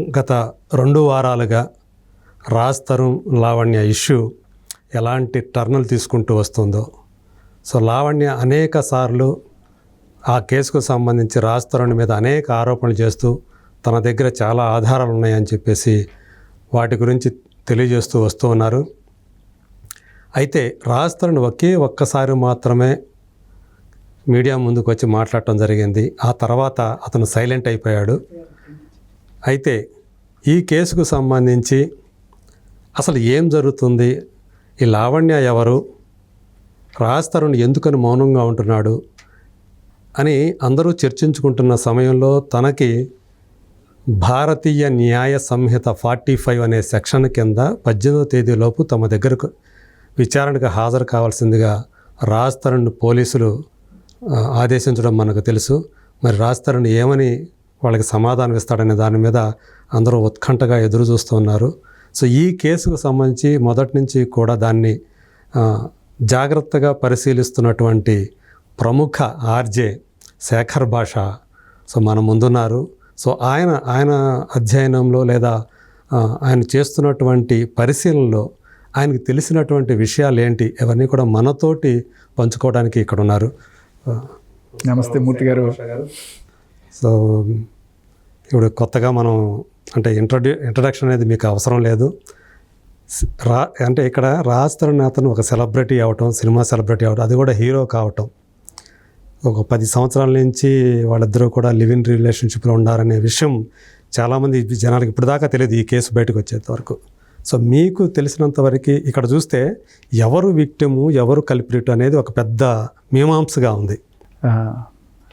గత రెండు వారాలుగా రాజ్ తరుణ్ లావణ్య ఇష్యూ ఎలాంటి టర్నులు తీసుకుంటూ వస్తుందో. సో లావణ్య అనేక సార్లు ఆ కేసుకు సంబంధించి రాజ్ తరుణ్ మీద అనేక ఆరోపణలు చేస్తూ తన దగ్గర చాలా ఆధారాలు ఉన్నాయని చెప్పేసి వాటి గురించి తెలియజేస్తూ వస్తూ ఉన్నారు. అయితే రాజ్ తరుణ్ ఒకే ఒక్కసారి మాత్రమే మీడియా ముందుకు వచ్చి మాట్లాడటం జరిగింది. ఆ తర్వాత అతను సైలెంట్ అయిపోయాడు. అయితే ఈ కేసుకు సంబంధించి అసలు ఏం జరుగుతుంది? ఈ లావణ్య ఎవరు? రాజ్ తరుణ్ ఎందుకని మౌనంగా ఉంటున్నాడు? అని అందరూ చర్చించుకుంటున్న సమయంలో తనకి భారతీయ న్యాయ సంహిత ఫార్టీ ఫైవ్ అనే సెక్షన్ కింద పద్దెనిమిదో తేదీలోపు తమ దగ్గరకు విచారణకు హాజరు కావాల్సిందిగా రాజ్ తరుణ్ పోలీసులు ఆదేశించడం మనకు తెలుసు. మరి రాజ్ తరుణ్ ఏమని వాళ్ళకి సమాధానం ఇస్తాడనే దాని మీద అందరూ ఉత్కంఠగా ఎదురు చూస్తూ ఉన్నారు. సో ఈ కేసుకు సంబంధించి మొదటి నుంచి కూడా దాన్ని ఆ, జాగ్రత్తగా పరిశీలిస్తున్నటువంటి ప్రముఖ ఆర్జే శేఖర్ భాష సో మన ముందున్నారు. సో ఆయన ఆయన అధ్యయనంలో లేదా ఆయన చేస్తున్నటువంటి పరిశీలనలో ఆయనకి తెలిసినటువంటి విషయాలు ఏంటి అవన్నీ కూడా మనతోటి పంచుకోవడానికి ఇక్కడ ఉన్నారు నమస్తే మూర్తి గారు. సో ఇప్పుడు కొత్తగా మనం అంటే ఇంట్రడ్యూ ఇంట్రడక్షన్ అనేది మీకు అవసరం లేదు. రా అంటే ఇక్కడ రాజ్ ఒక సెలబ్రిటీ అవటం సినిమా సెలబ్రిటీ అవటం అది కూడా హీరో కావటం. ఒక పది సంవత్సరాల నుంచి వాళ్ళిద్దరూ కూడా లివ్ ఇన్ రిలేషన్షిప్లో ఉండారనే విషయం చాలామంది జనాలకు ఇప్పటిదాకా తెలియదు ఈ కేసు బయటకు వచ్చేంత వరకు. సో మీకు తెలిసినంత వరకు ఇక్కడ చూస్తే ఎవరు విక్టిము ఎవరు కల్పిరిట్ అనేది ఒక పెద్ద మీమాంసగా ఉంది.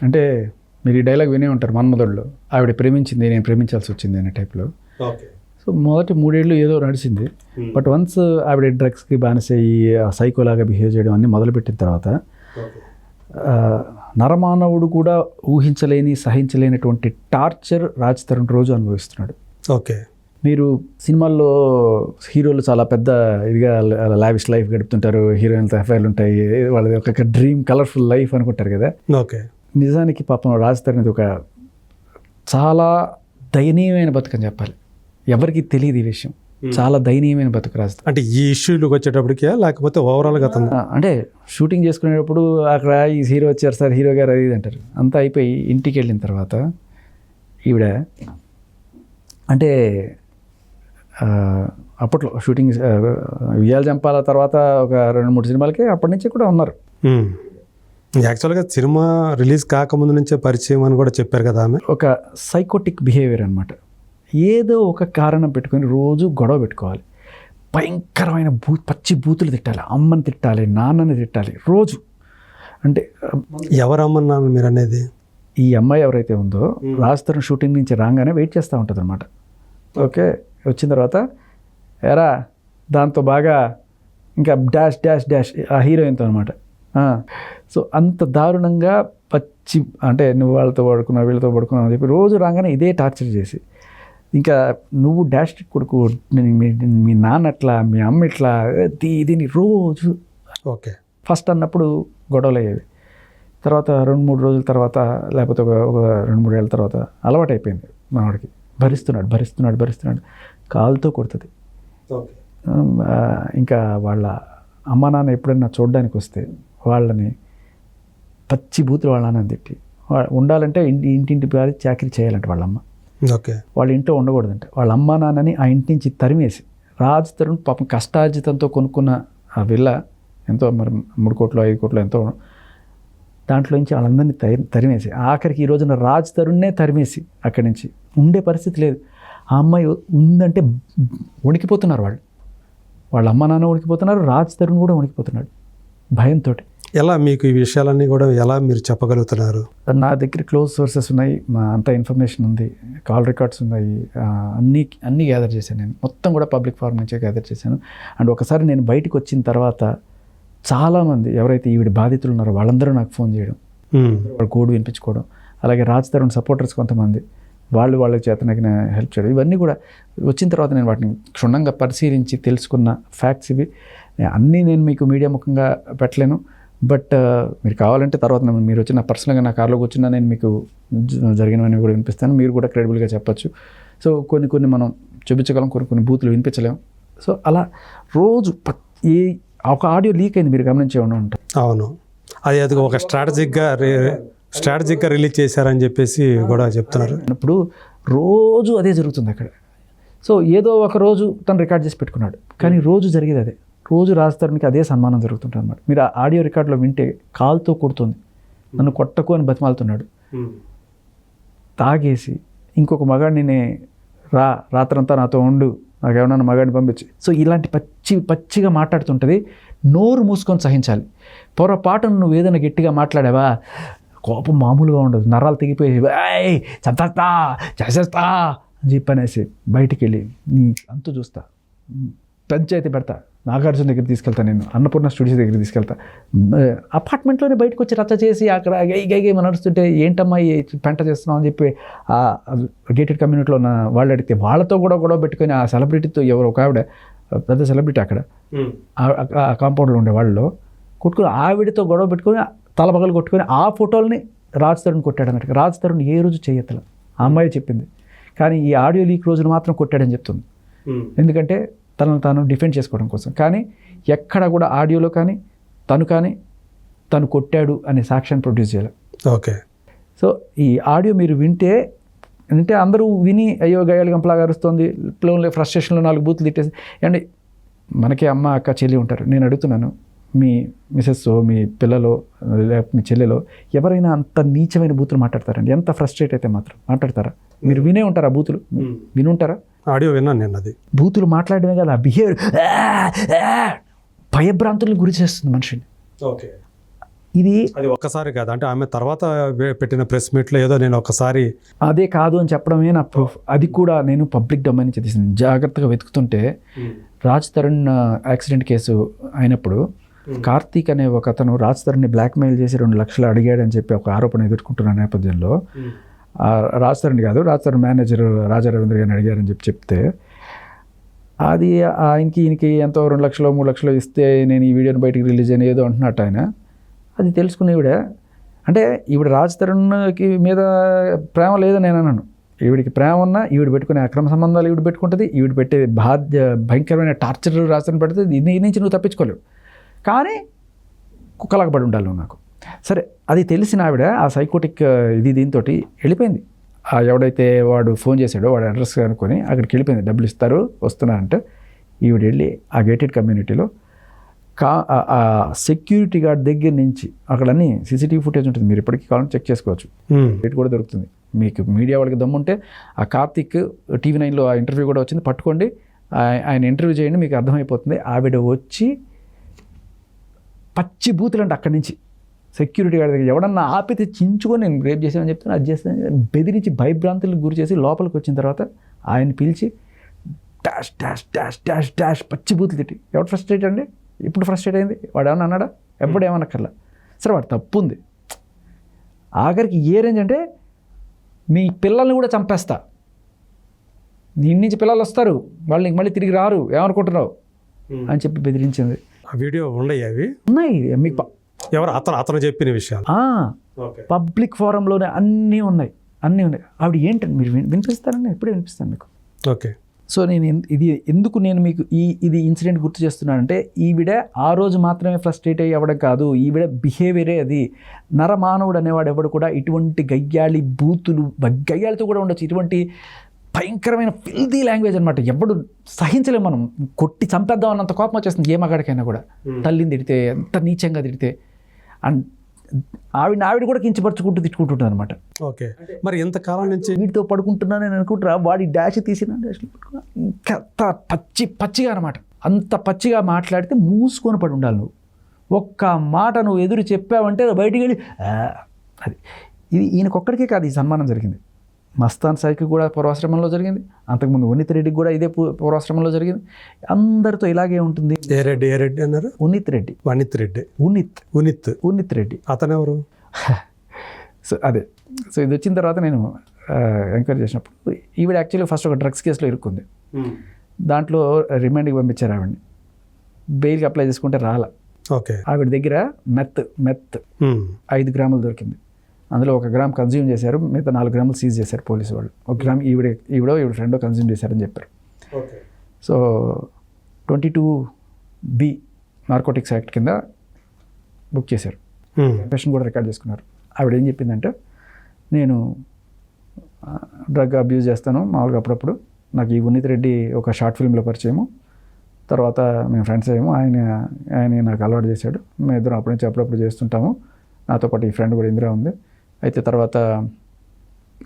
అంటే మీరు ఈ డైలాగ్ వినే ఉంటారు మన్మధుడులో ఆవిడ ప్రేమించింది నేను ప్రేమించాల్సి వచ్చింది అనే టైప్లో ఓకే. సో మొదటి మూడేళ్ళు ఏదో నడిచింది. బట్ వన్స్ ఆవిడ డ్రగ్స్కి బానిస అయ్యి సైకోలాగా బిహేవ్ చేయడం అన్నీ మొదలుపెట్టిన తర్వాత నరమానవుడు కూడా ఊహించలేని సహించలేనటువంటి టార్చర్ రాజ్ తరుణ్ రోజు అనుభవిస్తున్నాడు. ఓకే. మీరు సినిమాల్లో హీరోలు చాలా పెద్ద ఇదిగా లావిష్ లైఫ్ గడుపుతుంటారు. హీరోయిన్లతో ఎఫ్ఐఆర్లు ఉంటాయి. వాళ్ళది ఒక డ్రీమ్ కలర్ఫుల్ లైఫ్ అనుకుంటారు కదా. ఓకే. నిజానికి పాపం రాజ్ తరుణ్ ఒక చాలా దయనీయమైన బతుకని చెప్పాలి. ఎవరికి తెలియదు ఈ విషయం. చాలా దయనీయమైన బతుకు రాజ్ తరుణ్. అంటే ఈ ఇష్యూలకు వచ్చేటప్పటికే లేకపోతే ఓవరాల్గా అంటే షూటింగ్ చేసుకునేటప్పుడు అక్కడ ఈ హీరో వచ్చారు సార్ హీరో గారు అది అంటారు. అంతా అయిపోయి ఇంటికి వెళ్ళిన తర్వాత ఈవిడ అంటే అప్పట్లో షూటింగ్ ఆ, ఉయ్యాల జంపాల తర్వాత ఒక రెండు మూడు సినిమాలకి అప్పటి నుంచి కూడా ఉన్నారు. యాక్చువల్గా సినిమా రిలీజ్ కాకముందు నుంచే పరిచయం అని కూడా చెప్పారు కదా ఆమె. ఒక సైకోటిక్ బిహేవియర్ అనమాట ఏదో ఒక కారణం పెట్టుకొని రోజు గొడవ పెట్టుకోవాలి. భయంకరమైన భూ పచ్చి బూతులు తిట్టాలి అమ్మని తిట్టాలి నాన్నని తిట్టాలి రోజు. అంటే ఎవరమ్మన్నారు మీరు అనేది? ఈ అమ్మాయి ఎవరైతే ఉందో రాజతరుణ షూటింగ్ నుంచి రాగానే వెయిట్ చేస్తూ ఉంటుంది అనమాట ఓకే వచ్చిన తర్వాత ఎరా దాంతో బాగా ఇంకా డాష్ డాష్ డాష్ ఆ హీరోయిన్తో అనమాట సో అంత దారుణంగా పచ్చి అంటే నువ్వు వాళ్ళతో పడుకున్నావు వీళ్ళతో పడుకున్నావు అని చెప్పి రోజు రాగానే ఇదే టార్చర్ చేసి. ఇంకా నువ్వు డాష్ కొడుకు మీ నాన్న ఎట్లా మీ అమ్మ ఎట్లా ఇది దీని రోజు ఓకే. ఫస్ట్ అన్నప్పుడు గొడవలు అయ్యేవి తర్వాత రెండు మూడు రోజుల తర్వాత లేకపోతే ఒక ఒక రెండు మూడు ఏళ్ళ తర్వాత అలవాటు అయిపోయింది మనవాడికి భరిస్తున్నాడు భరిస్తున్నాడు భరిస్తున్నాడు. కాలుతో కొడుతుంది. ఇంకా వాళ్ళ అమ్మ నాన్న ఎప్పుడైనా చూడడానికి వస్తే వాళ్ళని పచ్చి బూతులు వాళ్ళ నాన్న తిట్టి. ఉండాలంటే ఇంటి ఇంటింటి పేరు చాకరీ చేయాలంట వాళ్ళమ్మ. ఓకే. వాళ్ళ ఇంట్లో ఉండకూడదంట. వాళ్ళ అమ్మ నాన్నని ఆ ఇంటి నుంచి తరిమేసి రాజ్ తరుణ్ పాపం కష్టార్జితంతో కొనుక్కున్న ఆ విల్ల ఎంతో మరి మూడు కోట్లు ఐదు కోట్లు ఎంతో దాంట్లో నుంచి వాళ్ళందరినీ తరి తరిమేసి ఆఖరికి ఈ రోజున రాజ్ తరుణ్నే తరిమేసి అక్కడి నుంచి ఉండే పరిస్థితి లేదు. ఆ అమ్మాయి ఉందంటే వణికిపోతున్నారు వాళ్ళు. వాళ్ళ అమ్మ నాన్న వణికిపోతున్నారు రాజ్ తరుణ్ కూడా వణికిపోతున్నాడు భయంతో ఎలా మీకు ఈ విషయాలన్నీ కూడా ఎలా మీరు చెప్పగలుగుతున్నారు? నా దగ్గర క్లోజ్ సోర్సెస్ ఉన్నాయి. మా అంత ఇన్ఫర్మేషన్ ఉంది. కాల్ రికార్డ్స్ ఉన్నాయి. అన్నీ అన్నీ గ్యాదర్ చేశాను నేను. మొత్తం కూడా పబ్లిక్ ఫారం నుంచే గ్యాదర్ చేశాను. అండ్ ఒకసారి నేను బయటకు వచ్చిన తర్వాత చాలామంది ఎవరైతే ఈవిడ బాధితులు ఉన్నారో వాళ్ళందరూ నాకు ఫోన్ చేయడం. వాళ్ళ కోడ్ వినిపించుకోవడం. అలాగే రాజ్ తరుణ్ సపోర్టర్స్ కొంతమంది. వాళ్ళు వాళ్ళ చేత నాకు హెల్ప్ చేయడం. ఇవన్నీ కూడా వచ్చిన తర్వాత నేను వాటిని క్షుణ్ణంగా పరిశీలించి తెలుసుకున్న ఫ్యాక్ట్స్ ఇవి. అన్నీ నేను మీకు మీడియా ముఖంగా పెట్టలేను. బట్ మీరు కావాలంటే తర్వాత మీరు వచ్చిన పర్సనల్గా నా కార్లో కూర్చున్నా నేను మీకు జరిగినవన్నీ కూడా వినిపిస్తాను. మీరు కూడా క్రెడిబుల్గా చెప్పచ్చు. సో కొన్ని కొన్ని మనం చూపించగలం కొన్ని కొన్ని బూతులు వినిపించలేం. సో అలా రోజు ఏ ఒక ఆడియో లీక్ అయింది మీరు గమనించే ఉంటారు. అవును. అది అది ఒక స్ట్రాటజిక్గా స్ట్రాటజిక్గా రిలీజ్ చేశారని చెప్పేసి కూడా చెప్తున్నారు. అన్నప్పుడు రోజు అదే జరుగుతుంది అక్కడ. సో ఏదో ఒక రోజు తను రికార్డ్ చేసి పెట్టుకున్నాడు. కానీ రోజు జరిగేది అదే. రోజు రాజధానికి అదే సన్మానం జరుగుతుంటుంది అనమాట మీరు ఆ ఆడియో రికార్డులో వింటే కాలుతో కొడుతుంది. నన్ను కొట్టకు అని బతిమాలుతున్నాడు. తాగేసి ఇంకొక మగాడిని నే రా రాత్రంతా నాతో ఉండు నాకు ఏమన్నా మగాడిని పంపించి. సో ఇలాంటి పచ్చి పచ్చిగా మాట్లాడుతుంటుంది. నోరు మూసుకొని సహించాలి. పొరపాటును నువ్వు ఏదైనా గట్టిగా మాట్లాడావా? కోపం మామూలుగా ఉండదు. నరాలు తెగిపోయి "ఏయ్, చంపేస్తా చేసేస్తా అని చెప్పనేసి బయటికి వెళ్ళి అంతు చూస్తా. పంచాయతీ పెడతా. నాగార్జున దగ్గర తీసుకెళ్తా నేను అన్నపూర్ణ స్టూడియో దగ్గర తీసుకెళ్తా. అపార్ట్మెంట్లోనే బయటకు వచ్చి రచ్చ చేసి అక్కడ గై గై గై నడుస్తుంటే ఏంటమ్మా ఈ పెంట చేస్తున్నావు అని చెప్పి ఆ గేటెడ్ కమ్యూనిటీలో ఉన్న వాళ్ళు అడిగితే వాళ్ళతో కూడా గొడవ పెట్టుకొని ఆ సెలబ్రిటీతో ఎవరు ఒక ఆవిడ పెద్ద సెలబ్రిటీ అక్కడ. ఆ- ఆ కాంపౌండ్లో ఉండే వాళ్ళు కొట్టుకుని ఆవిడతో గొడవ పెట్టుకొని తల పగలు కొట్టుకొని ఆ ఫోటోల్ని రాజ్ తరుణ్ కొట్టాడు అన్నట్టు. రాజ్ తరుణ్ ఏ రోజు చేయతల ఆ అమ్మాయి చెప్పింది. కానీ ఈ ఆడియో లీక్ రోజున మాత్రం కొట్టాడని చెప్తుంది. ఎందుకంటే తనను తాను డిఫెండ్ చేసుకోవడం కోసం. కానీ ఎక్కడ కూడా ఆడియోలో కానీ తను కానీ తను కొట్టాడు అనే సాక్ష్యాన్ని ప్రొడ్యూస్ చేయాలి. ఓకే. సో ఈ ఆడియో మీరు వింటే అంటే అందరూ విని అయ్యో గయాలు గంపలాగా అరుస్తోంది ప్లోన్లో ఫ్రస్ట్రేషన్లో నాలుగు బూతులు తిట్టేసి అండ్ మనకి అమ్మ అక్క చెల్లి ఉంటారు. నేను అడుగుతున్నాను మీ మిసెస్ మీ పిల్లలో లేకపోతే మీ చెల్లెలో ఎవరైనా అంత నీచమైన బూతులు మాట్లాడతారండి. ఎంత ఫ్రస్ట్రేట్ అయితే మాత్రం మాట్లాడతారా? మీరు వినే ఉంటారా బూతులు? వినుంటారా? ఆడియో విన్నాను నేను అది. బూతులు మాట్లాడమే కదా బిహేవియర్. భయభ్రాంతులకు గురి చేస్తుంది మనిషిని. ఓకే. ఇది అది ఒక్కసారి కాదు అంటే ఆమె తర్వాత పెట్టిన ప్రెస్ మీట్లో ఏదో నేను ఒకసారి అదే కాదు అని చెప్పడమే నా ప్రూఫ్ అది కూడా నేను పబ్లిక్ డొమైన్ నుంచి తీసింది. జాగ్రత్తగా వెతుకుతుంటే రాజ్ తరుణ్ యాక్సిడెంట్ కేసు అయినప్పుడు కార్తీక్ అనే ఒక అతను రాజ్ తరుణ్ని బ్లాక్మెయిల్ చేసి రెండు లక్షలు అడిగాడని చెప్పి ఒక ఆరోపణ ఎదుర్కొంటున్న నేపథ్యంలో ఆ రాజ్ తరుణ్ కాదు రాజ్ తరుణ్ మేనేజర్ రాజా రవీంద్ర గారిని అడిగారని చెప్పి చెప్తే అది ఆయనకి ఈయనకి ఎంతో రెండు లక్షలు మూడు లక్షలు ఇస్తే నేను ఈ వీడియోని బయటికి రిలీజ్ అని ఏదో అంటున్నట్టు ఆయన. అది తెలుసుకుని ఈవిడ అంటే ఈవిడ రాజ్ తరుణ్కి మీద ప్రేమ లేదని నేను అన్నాను ఈవిడికి ప్రేమ ఉన్నా ఈవిడ పెట్టుకునే అక్రమ సంబంధాలు ఈవిడ పెట్టుకుంటుంది ఈవిడ పెట్టే బాధ్య భయంకరమైన టార్చర్ రాసిన పడితే దీని నుంచి నువ్వు తప్పించుకోలేవు. కానీ కుక్కలాగా పడి ఉండాలి నాకు. సరే అది తెలిసిన ఆవిడ ఆ సైకోటిక్ ఇది దీంతో వెళ్ళిపోయింది. ఆ ఎవడైతే వాడు ఫోన్ చేశాడో వాడు అడ్రస్ అనుకొని అక్కడికి వెళ్ళిపోయింది. డబ్బులు ఇస్తారు వస్తున్నారంటే ఈవిడ వెళ్ళి ఆ గేటెడ్ కమ్యూనిటీలో కా ఆ- సెక్యూరిటీ గార్డ్ దగ్గర నుంచి అక్కడన్నీ సీసీటీవీ ఫుటేజ్ ఉంటుంది. మీరు ఇప్పటికీ కావాలని చెక్ చేసుకోవచ్చు. రేట్ కూడా దొరుకుతుంది. మీకు మీడియా వాళ్ళకి దమ్ముంటే ఆ కార్తిక్ టీవీ నైన్లో ఆ ఇంటర్వ్యూ కూడా వచ్చింది. పట్టుకోండి. ఆయ- ఆయన ఇంటర్వ్యూ చేయండి మీకు అర్థమైపోతుంది. ఆవిడ వచ్చి పచ్చి బూతులు అంటే అక్కడి నుంచి. సెక్యూరిటీ గార్డ్ దగ్గర ఎవడన్నా ఆపితే చించుకొని నేను రేపు చేసానని చెప్తాను అది చేస్తాను బెదిరించి భయభ్రాంతులకు గురి చేసి లోపలికి వచ్చిన తర్వాత ఆయన పిలిచి dash dash dash dash dash పచ్చి బూతులు తిట్టి. ఎవడు ఫ్రస్ట్రేట్ అండి? ఇప్పుడు ఫ్రస్ట్రేట్ అయింది? వాడు ఏమన్నా అన్నాడా? ఎప్పుడు ఏమన్నక్కర్లా సరే వాడు తప్పు ఉంది ఆఖరికి ఏ రేంజ్ అంటే మీ పిల్లల్ని కూడా చంపేస్తా. నీ నుంచి పిల్లలు వస్తారు. వాళ్ళు నీకు మళ్ళీ తిరిగి రారు. ఏమనుకుంటున్నావు? అని చెప్పి బెదిరించింది. వీడియో ఉండయి అవి? ఉన్నాయి. మీకు ఎవరు? అతను అతను చెప్పిన విషయాలు. పబ్లిక్ ఫోరంలోనే అన్నీ ఉన్నాయి. అన్నీ ఉన్నాయి. ఆవిడ ఏంటండి? మీరు విన్- వినిపిస్తారని? ఎప్పుడే వినిపిస్తాను మీకు. ఓకే. సో నేను ఇది ఎందుకు నేను మీకు ఈ ఇది ఇన్సిడెంట్ గుర్తు చేస్తున్నానంటే ఈవిడ ఆ రోజు మాత్రమే ఫ్రస్ట్రేట్ అయ్యి అవ్వడం కాదు. ఈవిడ బిహేవియరే అది. నరమానవుడు అనేవాడు ఎవడు కూడా ఇటువంటి గయ్యాళి బూతులు గయ్యాళితో కూడా ఉండొచ్చు. ఇటువంటి భయంకరమైన ఫిల్దీ లాంగ్వేజ్ అనమాట ఎవడు సహించలేము మనం. కొట్టి చంపేద్దాం అన్నంత కోపం వచ్చేస్తుంది ఏ మగాడికైనా కూడా. తల్లిని తిడితే ఎంత నీచంగా తిడితే. అండ్ ఆవిడ ఆవిడ కూడా కించపరుచుకుంటూ తిట్టుకుంటుంటుంది అనమాట ఓకే. మరి ఇంతకాలం నుంచి? వీటితో పడుకుంటున్నా నేను అనుకుంటున్నా. వాడి డాష్ తీసిన డాష్ ఇంకా అంత పచ్చి పచ్చిగా అనమాట అంత పచ్చిగా మాట్లాడితే మూసుకొని పడి ఉండాలి నువ్వు. ఒక్క మాట నువ్వు ఎదురు చెప్పావంటే బయటికి వెళ్ళి అది ఇది ఈయనకొక్కడికే కాదు ఈ సన్మానం జరిగింది. మస్తాన్ సాయికి కూడా పూర్వాశ్రమంలో జరిగింది. అంతకుముందు ఉన్నిత్ రెడ్డికి కూడా ఇదే పూర్వాశ్రమంలో జరిగింది. అందరితో ఇలాగే ఉంటుంది. ఏ రెడ్డి ఏ రెడ్డి అన్నారు? ఉన్నిత్ రెడ్డి. వనిత్ రెడ్డి. ఉన్నిత్. ఉనిత్ ఉన్నిత్ రెడ్డి. అతనెవరు? సో అదే. సో ఇది వచ్చిన తర్వాత నేను ఎంక్వైరీ చేసినప్పుడు ఈవిడ యాక్చువల్లీ ఫస్ట్ ఒక డ్రగ్స్ కేసులో ఇరుక్కుంది. దాంట్లో రిమాండ్కి పంపించారు ఆవిడని. బెయిల్కి అప్లై చేసుకుంటే రాల. ఓకే. ఆవిడ దగ్గర మెత్ మెత్. ఐదు గ్రాములు దొరికింది. అందులో ఒక గ్రామ్ కన్జ్యూమ్ చేశారు మిగతా నాలుగు గ్రాములు సీజ్ చేశారు పోలీసు వాళ్ళు. ఒక గ్రామ్ ఈవిడ ఈవిడో ఈవిడ ఫ్రెండో కన్జ్యూమ్ చేశారని చెప్పారు. So twenty two B narcotics act కింద బుక్ చేశారు. కన్ఫెషన్ కూడా రికార్డ్ చేసుకున్నారు. ఆవిడ ఏం చెప్పిందంటే నేను డ్రగ్ అబ్యూజ్ చేస్తాను మామూలుగా అప్పుడప్పుడు. నాకు ఈ ఉన్నిత్ రెడ్డి ఒక షార్ట్ ఫిల్మ్లో పరిచయము. తర్వాత మేము ఫ్రెండ్స్ అయ్యాము. ఆయన ఆయన నాకు అలవాటు చేశాడు. మేము ఇద్దరం అప్పటి నుంచి అప్పుడప్పుడు చేస్తుంటాము. నాతో పాటు ఈ ఫ్రెండ్ కూడా ఇందిరా ఉంది. అయితే తర్వాత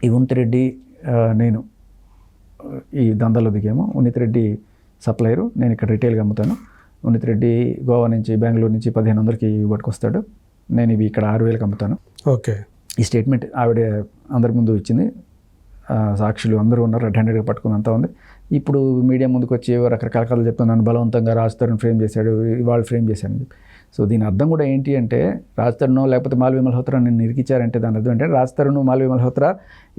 ఈ ఉన్నిత్ రెడ్డి ఆ, నేను ఈ దందాలో దిగాము. ఉన్నిత్ రెడ్డి సప్లయరు. నేను ఇక్కడ రిటైల్గా అమ్ముతాను. ఉన్నిత్ రెడ్డి గోవా నుంచి బెంగళూరు నుంచి పదిహేను వందలకి పట్టుకొస్తాడు నేను ఇవి ఇక్కడ ఆరు వేలకు అమ్ముతాను. ఓకే. ఈ స్టేట్మెంట్ ఆవిడ అందరి ముందు ఇచ్చింది. సాక్షులు అందరూ ఉన్నారు. రెడ్ హ్యాండెడ్గా పట్టుకుని అంతా ఉంది. ఇప్పుడు మీడియా ముందుకు వచ్చి రకరకాల కథలు చెప్తున్నాను బలవంతంగా రాజ్ తరుణ్ ఫ్రేమ్ చేశాడు వాళ్ళు ఫ్రేమ్ చెప్పి. సో దీని అర్థం కూడా ఏంటి అంటే రాజ్ తరుణ్ లేకపోతే మాల్వి మల్హోత్రా నేను నిరికిచ్చారంటే దాని అర్థం ఏంటంటే రాజ్ తరుణ్ మాల్వి మల్హోత్రా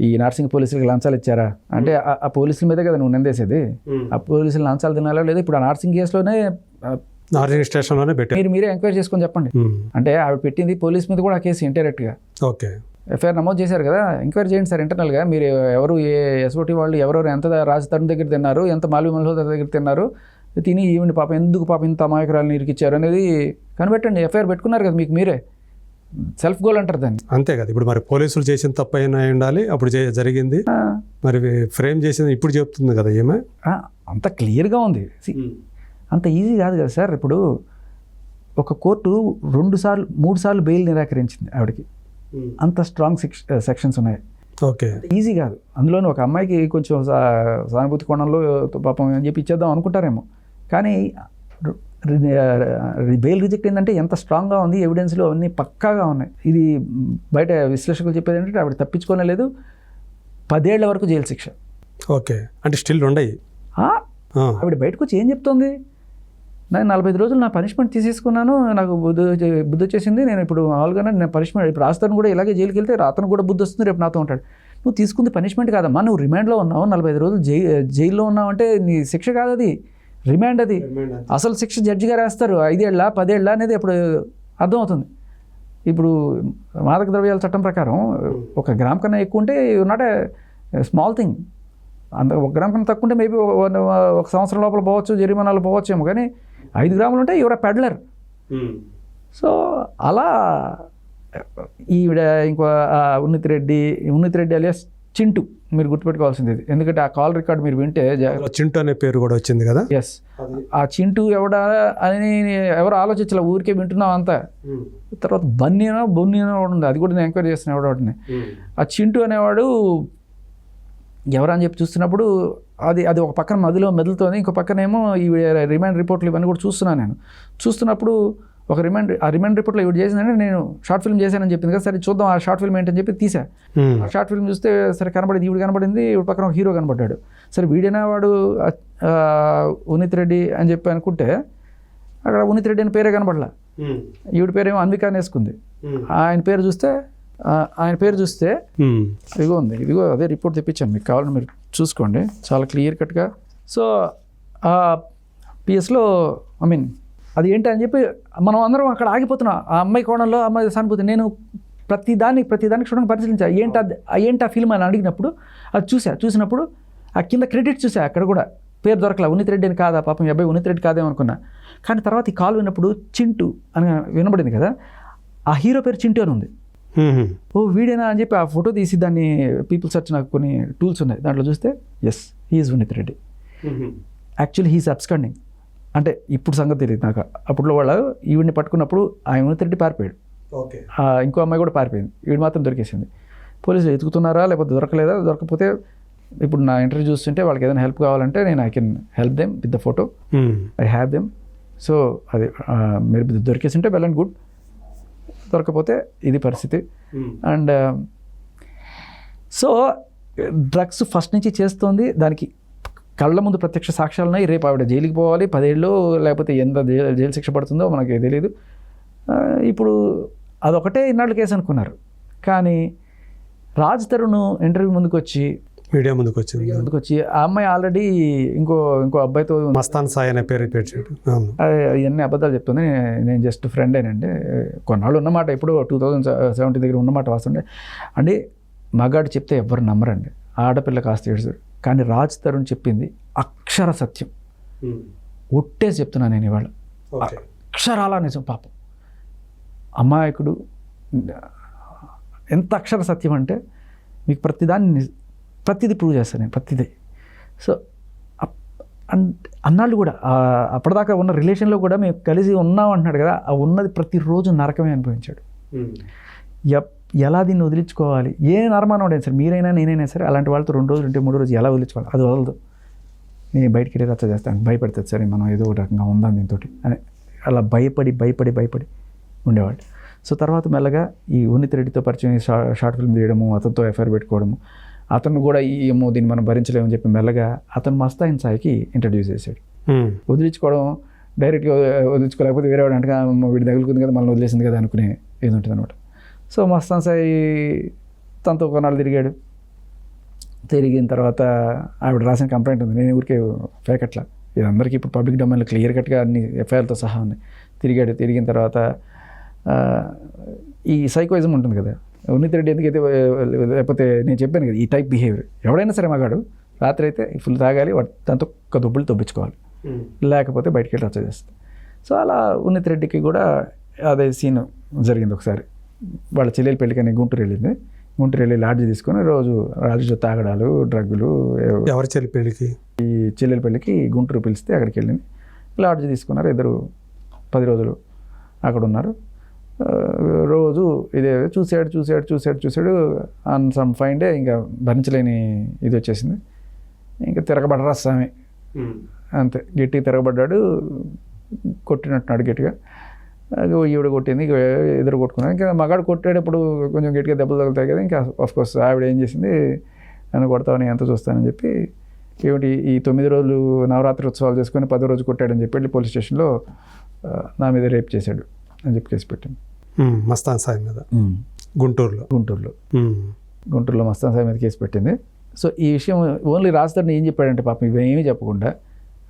ఈ నర్సింగ్ పోలీసులకు లంచాలు ఇచ్చారా? అంటే ఆ- పోలీసుల మీదే కదా నువ్వు నిందేసేది? ఆ పోలీసులు లంచాలు తినాలో లేదు? ఇప్పుడు ఆ నర్సింగ్ కేసులోనే నార్సింగ్ స్టేషన్లోనే పెట్టారు. మీరు మీరే ఎంక్వైరీ చేసుకొని చెప్పండి. అంటే ఆవిడ పెట్టింది పోలీస్ మీద కూడా ఆ కేసు ఇంటైరెక్ట్గా. ఓకే. ఎఫ్ఐఆర్ నమోదు చేశారు కదా? ఎంక్వైరీ చేయండి సార్ ఇంటర్నల్గా. మీరు ఎవరు ఏ ఎస్ఓటి వాళ్ళు ఎవరెవరు ఎంత రాజ్ తరుణ్ దగ్గర తిన్నారు ఎంత మాల్వి మల్హోత్రా దగ్గర తిన్నారు తిని ఈవిని పాపం ఎందుకు పాపం ఇంత అమాయకురాలు ఇరికిచ్చారు అనేది కనిపెట్టండి ఎఫ్ఐఆర్ పెట్టుకున్నారు కదా మీకు మీరే. సెల్ఫ్ గోల్ అంటారు దాన్ని. అంతే కదా ఇప్పుడు మరి పోలీసులు చేసిన తప్పు అయినా అయి ఉండాలి అప్పుడు జరిగింది. మరి ఫ్రేమ్ చేసింది ఇప్పుడు చెప్తుంది కదా ఏమే అంత క్లియర్గా ఉంది. అంత ఈజీ కాదు కదా సార్ ఇప్పుడు ఒక కోర్టు రెండు సార్లు మూడు సార్లు బెయిల్ నిరాకరించింది ఆవిడకి. అంత స్ట్రాంగ్ సెక్ష సెక్షన్స్ ఉన్నాయి. ఓకే. ఈజీ కాదు. అందులోనూ ఒక అమ్మాయికి కొంచెం సా- సానుభూతి కోణంలో పాపం అని చెప్పి ఇచ్చేద్దాం అనుకుంటారేమో. కానీ బెయిల్ రిజెక్ట్ ఏంటంటే ఎంత స్ట్రాంగ్గా ఉంది ఎవిడెన్స్లో అన్నీ పక్కాగా ఉన్నాయి. ఇది బయట విశ్లేషకులు చెప్పేది ఏంటంటే ఆవిడ తప్పించుకోనే లేదు పదేళ్ళ వరకు జైలు శిక్ష. ఓకే. అంటే స్టిల్ ఉండయి ఆవిడ బయటకు వచ్చి ఏం చెప్తోంది? నేను నలభై ఐదు రోజులు నా పనిష్మెంట్ తీసేసుకున్నాను నాకు బుద్ధి బుద్ధి వచ్చేసింది నేను ఇప్పుడు మామూలుగానే నేను పనిష్మెంట్ ఇప్పుడు రాస్తాను కూడా ఇలాగే జైలుకి వెళ్తే అతను కూడా బుద్ధి వస్తుంది రేపు నాతో ఉంటాడు. నువ్వు తీసుకుంది పనిష్మెంట్ కాదమ్మా నువ్వు రిమాండ్లో ఉన్నావు నలభై ఐదు రోజులు జై జైల్లో ఉన్నావు అంటే నీ శిక్ష కాదు అది రిమాండ్ అది. అసలు శిక్ష జడ్జి గారు వేస్తారు. ఐదేళ్ళ పదేళ్ళ అనేది ఇప్పుడు అర్థమవుతుంది. ఇప్పుడు మాదక ద్రవ్యాల చట్టం ప్రకారం ఒక గ్రామ్ కన్నా ఎక్కువ ఉంటే నాట్ ఏ స్మాల్ థింగ్ అంత ఒక గ్రామ్ కన్నా తక్కువ ఉంటే మేబీ ఒక సంవత్సరం లోపల పోవచ్చు జరిమానాలు పోవచ్చేమో కానీ ఐదు గ్రాములు ఉంటే యువర్ పెడ్లర్ సో అలా ఈవిడ ఇంకో ఆ ఉన్నిత్ రెడ్డి ఉన్నిత్ రెడ్డి అలియాస్ చింటూ మీరు గుర్తుపెట్టుకోవాల్సింది ఇది. ఎందుకంటే ఆ కాల్ రికార్డ్ మీరు వింటే చింటూ అనే పేరు కూడా వచ్చింది కదా? ఎస్ ఆ చింటూ ఎవడా అని ఎవరు ఆలోచించాల ఊరికే వింటున్నాం అంతా. తర్వాత బన్నీనో బొన్నీనో ఉంది అది కూడా నేను ఎంక్వైరీ చేసిన ఎవడో ఒకటిని ఆ చింటూ అనేవాడు ఎవరని చెప్పి చూస్తున్నప్పుడు అది అది ఒక పక్కన మదిలో మెదులుతోంది ఇంకో పక్కనేమో ఈ రిమాండ్ రిపోర్ట్లు ఇవన్నీ కూడా చూస్తున్నాను నేను. చూస్తున్నప్పుడు ఒక రిమాండ్ ఆ రిమాండ్ రిపోర్ట్లో ఇవి చేసిందంటే నేను షార్ట్ ఫిల్మ్ చేశానని చెప్పింది కదా సరే చూద్దాం ఆ షార్ట్ ఫిల్మ్ ఏంటని చెప్పి తీసా. ఆ షార్ట్ ఫిల్మ్ చూస్తే సరే కనబడింది ఈవిడ కనబడింది ఈవిడ పక్కన ఒక హీరో కనబడ్డాడు. సరే వీడైనా వాడు ఉనిత్ రెడ్డి అని చెప్పి అనుకుంటే అక్కడ ఉనిత్ రెడ్డి అని పేరే కనబడలా. ఈవిడ పేరేమో అన్విక అని వేసుకుంది. ఆయన పేరు చూస్తే ఆయన పేరు చూస్తే. ఇదిగో ఉంది ఇదిగో అదే రిపోర్ట్ తెప్పించాను మీకు కావాలని మీరు చూసుకోండి. చాలా క్లియర్ కట్గా సో ఆ పిఎస్లో ఐ మీన్ అది ఏంటి అని చెప్పి మనం అందరం అక్కడ ఆగిపోతున్నాం. ఆ అమ్మాయి కోణంలో అమ్మాయి సానుభూతి నేను ప్రతి దాన్ని ప్రతి దానికి చూడడానికి పరిశీలించా. ఏంటి ఏంటి ఆ ఫిల్మ్ అని అడిగినప్పుడు అది చూసా. చూసినప్పుడు ఆ కింద క్రెడిట్ చూసా అక్కడ కూడా. పేరు దొరకలే ఉన్నిత్ రెడ్డి అని కాదా? పాపం అబ్బాయి ఉన్నిత్ రెడ్డి కాదేమో అనుకున్నా. కానీ తర్వాత ఈ కాల్ విన్నప్పుడు చింటూ అని వినబడింది కదా ఆ హీరో పేరు చింటూ అని ఉంది. ఓ వీడేనా అని చెప్పి ఆ ఫోటో తీసి దాన్ని పీపుల్ సర్చ్ నాకు కొన్ని టూల్స్ ఉన్నాయి. దాంట్లో చూస్తే yes he's Vinith Reddy. Actually he's absconding అంటే ఇప్పుడు సంగతి తెలియదు నాకు. అప్పట్లో వాళ్ళు ఈవిడ్ని పట్టుకున్నప్పుడు ఆయన రెడ్డి పారిపోయాడు. ఓకే. ఇంకో అమ్మాయి కూడా పారిపోయింది. ఈవిడ మాత్రం దొరికేసింది. పోలీసులు ఎతుకుతున్నారా లేకపోతే దొరకలేదా? దొరకపోతే ఇప్పుడు నా ఇంటర్వ్యూ చూస్తుంటే వాళ్ళకి ఏదైనా హెల్ప్ కావాలంటే నేను I can help them with the photo. I have them. So అది మీరు దొరికేసి ఉంటే వెల్ అండ్ గుడ్. దొరకపోతే ఇది పరిస్థితి. అండ్ సో డ్రగ్స్ ఫస్ట్ నుంచి చేస్తోంది దానికి కళ్ళ ముందు ప్రత్యక్ష సాక్ష్యాలు ఉన్నాయి. రేపు ఆవిడ జైలుకి పోవాలి. పదేళ్ళు లేకపోతే ఎంత జైలు శిక్ష పడుతుందో మనకి తెలియదు ఇప్పుడు అదొకటే ఇన్నాళ్ళు కేసు అనుకున్నారు. కానీ రాజ్ తరుణ్ ఇంటర్వ్యూ ముందుకు వచ్చి మీడియా ముందుకు వచ్చింది ముందుకు వచ్చి ఆ అమ్మాయి ఆల్రెడీ ఇంకో ఇంకో అబ్బాయితో మస్తాన్ సాయి అనే పేరు పెట్టాడు ఇవన్నీ అబద్ధాలు చెప్తుంది. నేను జస్ట్ ఫ్రెండ్ అయినండి కొన్నాళ్ళు ఉన్నమాట. ఇప్పుడు టూ థౌజండ్ సెవెంటీ దగ్గర ఉన్నమాట వాస్తుండే అంటే మగాడు చెప్తే ఎవ్వరు నమ్మరండి. ఆడపిల్ల కాస్త ఏడుస్తారు. కానీ రాజ్ తరుణ్ చెప్పింది అక్షర సత్యం. ఒట్టేసి చెప్తున్నాను నేను ఇవాళ. అక్షరాల నిజం పాపం. అమాయకుడు ఎంత అక్షర సత్యం అంటే మీకు ప్రతిదాన్ని ప్రతిదీ ప్రూవ్ చేస్తాను నేను ప్రతిదీ. సో అన్- అన్నాళ్ళు కూడా అప్పటిదాకా ఉన్న రిలేషన్లో కూడా మేము కలిసి ఉన్నాం అంటున్నాడు కదా ఆ ఉన్నది ప్రతిరోజు నరకమే అనుభవించాడు. ఎప్- ఎలా దీన్ని వదిలించుకోవాలి? ఏ నరమానోడైనా సరే? మీరైనా నేనైనా సరే అలాంటి వాళ్ళతో రెండు రోజులు ఉంటే మూడు రోజు ఎలా వదిలించుకోవాలి? అది వదలదు. నేను బయటికి వెళ్ళి రచ్చ చేస్తాను. భయపడుతుంది. సరే మనం ఏదో ఒక రకంగా ఉందాం దీంతో అని అలా భయపడి భయపడి భయపడి ఉండేవాడు సో తర్వాత మెల్లగా ఈ ఉన్నిత్ రెడ్డితో పరిచయం షార్ట్ ఫిల్మ్ తీయడము అతనితో ఎఫ్ఐఆర్ పెట్టుకోవడము అతను కూడా ఈ ఏమో దీన్ని మనం భరించలేమని చెప్పి మెల్లగా అతను మస్తాయిన్ సాయికి ఇంట్రడ్యూస్ చేశాడు. వదిలించుకోవడం డైరెక్ట్గా వదిలించుకోలేకపోతే వేరే వాడు అంటే వీడి తగులుకుంది కదా మనల్ని వదిలేసింది కదా అనుకునే ఏది ఉంటుంది అనమాట సో మస్తాన్ సాయి తనతో కొన్నాళ్ళు తిరిగాడు. తిరిగిన తర్వాత ఆవిడ రాసిన కంప్లైంట్ ఉంది. నేను ఊరికే ఫేక్ అట్లా. ఇది అందరికీ ఇప్పుడు పబ్లిక్ డొమైన్లో క్లియర్ కట్గా అన్ని ఎఫ్ఐఆర్తో సహా ఉంది. తిరిగాడు. తిరిగిన తర్వాత ఈ సైకోయిజం ఉంటుంది కదా. ఉన్నిత్ రెడ్డి ఎందుకైతే లేకపోతే నేను చెప్పాను కదా ఈ టైప్ బిహేవియర్. ఎవడైనా సరే మగాడు రాత్రి అయితే ఫుల్ తాగాలి దాంతో ఒక దుబ్బులు తొప్పించుకోవాలి లేకపోతే బయటికి వెళ్ళి రచ్చ చేస్తుంది సో అలా ఉన్నిత్ రెడ్డికి కూడా అదే సీన్ జరిగింది ఒకసారి. వాళ్ళ చెల్లెలు పెళ్ళికని గుంటూరు వెళ్ళింది. గుంటూరు వెళ్ళి లాడ్జ్ తీసుకొని రోజు రాజుతో తాగడాలు డ్రగ్గులు ఎవరి చెల్లి పెళ్ళికి? ఈ చెల్లెల పెళ్ళికి గుంటూరు పిలిస్తే అక్కడికి వెళ్ళింది. లాడ్జ్ తీసుకున్నారు. ఇద్దరు పది రోజులు అక్కడ ఉన్నారు. రోజు ఇదే చూసాడు చూసాడు చూసాడు చూసాడు ఆన్ సమ్ ఫైన్ డే ఇంకా భరించలేని ఇది వచ్చేసింది. ఇంకా తిరగబడరా స్వామి? అంతే. గట్టిగా తిరగబడ్డాడు. కొట్టినట్టున్నాడు గట్టిగా. ఈవిడ కొట్టింది ఇక ఎదురు కొట్టుకున్నాడు ఇంకా మగాడు కొట్టేటప్పుడు కొంచెం గట్టిగా దెబ్బలు తగులుతాయి కదా ఇంకా ఆఫ్ కోర్స్ ఆవిడ ఏం చేసింది నన్ను కొడతావని ఎంత చూస్తానని చెప్పి ఏమిటి ఈ తొమ్మిది రోజులు నవరాత్రి ఉత్సవాలు చేసుకొని పదో రోజు కొట్టాడని చెప్పి వెళ్ళి పోలీస్ స్టేషన్లో నా మీద రేప్ చేశాడు అని చెప్పి కేసు పెట్టింది మస్తాన్ సాయి మీద? గుంటూరులో? గుంటూరులో. గుంటూరులో మస్తాన్ సాయి మీద కేసు పెట్టింది. సో ఈ విషయం ఓన్లీ రాజధాని ఏం చెప్పాడంటే పాపం ఇవేమీ చెప్పకుండా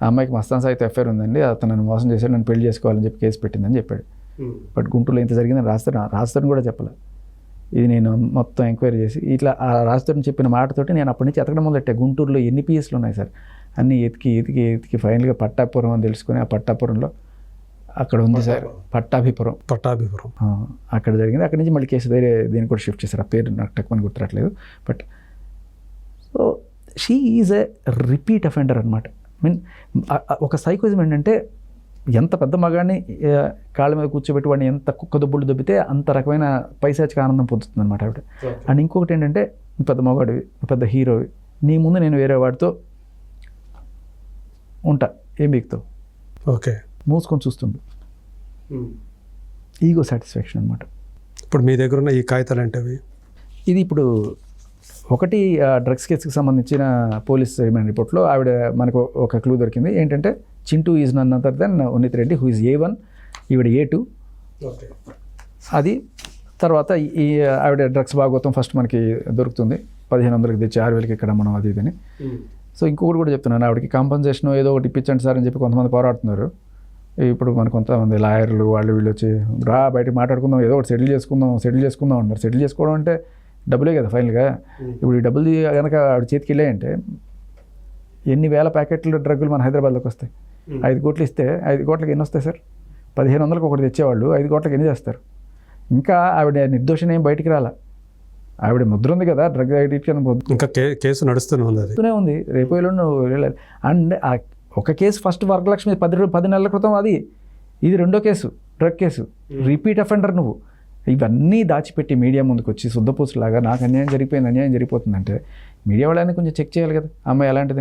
ఆ అమ్మాయికి మస్తాన్ సాయితో ఎఫ్ఐఆర్ ఉందండి అతను నన్ను మోసం చేశాడు నన్ను పెళ్ళి చేసుకోవాలని చెప్పి కేసు పెట్టిందని చెప్పాడు. బట్ గుంటూరులో ఇంత జరిగిందని రాస్తాను రాస్తాను కూడా చెప్పలే. ఇది నేను మొత్తం ఎంక్వైరీ చేసి ఇట్లా ఆ రాస్తాను చెప్పిన మాటతోటి నేను అప్పటి నుంచి ఎతకడం మొదలెట్టా. గుంటూరులో ఎన్ని పిఎస్లు ఉన్నాయి సార్? అన్నీ ఎతికి ఎతికి ఎతికి ఫైనల్గా పట్టాపురం అని తెలుసుకొని ఆ పట్టాపురంలో అక్కడ ఉంది సార్. పట్టాభిపురం. పట్టాభిపురం. అక్కడ జరిగింది. అక్కడి నుంచి మళ్ళీ కేసు వేరే దీనికి కూడా షిఫ్ట్ చేశారు. ఆ పేరు నాకు టక్కుమని గుర్తురాట్లేదు. But so she is a repeat offender అనమాట మీన్ ఒక సైకోజం ఏంటంటే ఎంత పెద్ద మగాడిని కాళ్ళ మీద కూర్చోబెట్టి వాడిని ఎంత కుక్క దుబ్బులు దొబ్బితే అంత రకమైన పైశాచిక ఆనందం పొందుతుంది అనమాట ఆవిడ అండ్ ఇంకొకటి ఏంటంటే పెద్ద మగాడివి పెద్ద హీరోవి నీ ముందు నేను వేరే వాడితో ఉంటా ఏం బీక్తావు? ఓకే. మూసుకొని చూస్తుండు. ఈగో సాటిస్ఫాక్షన్ అనమాట ఇప్పుడు మీ దగ్గర ఉన్న ఈ కాగితాలు ఏంటవి? ఇది ఇప్పుడు ఒకటి డ్రగ్స్ కేసుకి సంబంధించిన పోలీస్ రిమాండ్ రిపోర్ట్లో ఆవిడ మనకు ఒక క్లూ దొరికింది. ఏంటంటే Chintu is none other than Unnith Reddy who is A one ఈవిడ ఏ టూ అది తర్వాత ఈ- ఆవిడ డ్రగ్స్ భాగవతం ఫస్ట్ మనకి దొరుకుతుంది. పదిహేను వందలకి తెచ్చి ఆరు వేలకి ఇక్కడ మనం అది ఇదని. సో ఇంకొకటి కూడా చెప్తున్నాను ఆవిడకి కాంపన్సేషన్ ఏదో ఒకటి ఇప్పించండి సార్ అని చెప్పి కొంతమంది పోరాడుతున్నారు. ఇప్పుడు మన కొంతమంది లాయర్లు వాళ్ళు వీళ్ళు వచ్చి రా బయట మాట్లాడుకుందాం ఏదో ఒకటి సెటిల్ చేసుకుందాం సెటిల్ చేసుకుందాం అంటారు సెటిల్ చేసుకోవడం అంటే డబ్బులే కదా ఫైనల్గా. ఇప్పుడు ఈ డబ్బులు కనుక ఆవిడ చేతికి వెళ్ళాయంటే ఎన్ని వేల ప్యాకెట్లు డ్రగ్గులు మన హైదరాబాద్లోకి వస్తాయి? ఐదు కోట్లు ఇస్తే ఐదు కోట్లకి ఎన్ని వస్తాయి సార్? పదిహేను వందలకు ఒకటి తెచ్చేవాళ్ళు ఐదు కోట్లకి ఎన్ని చేస్తారు? ఇంకా ఆవిడ నిర్దోషణ ఏం బయటికి రాలా. ఆవిడ ముద్ర ఉంది కదా డ్రగ్ అడిక్షన్ ఇంకా కేసు నడుస్తూనే ఉంది ఉంది. రేపు ఎల్లుండి నువ్వు వెళ్ళాలి. అండ్ ఆ ఒక కేసు ఫస్ట్ వరలక్ష్మి పది పది నెలల క్రితం అది. ఇది రెండో case drug case. Repeat offender నువ్వు. ఇవన్నీ దాచిపెట్టి మీడియా ముందుకు వచ్చి శుద్ధపూసలాగా నాకు అన్యాయం జరిగిపోయింది అన్యాయం జరిగిపోతుందంటే మీడియా వాళ్ళని కొంచెం చెక్ చేయాలి కదా. అమ్మాయి ఎలాంటిది?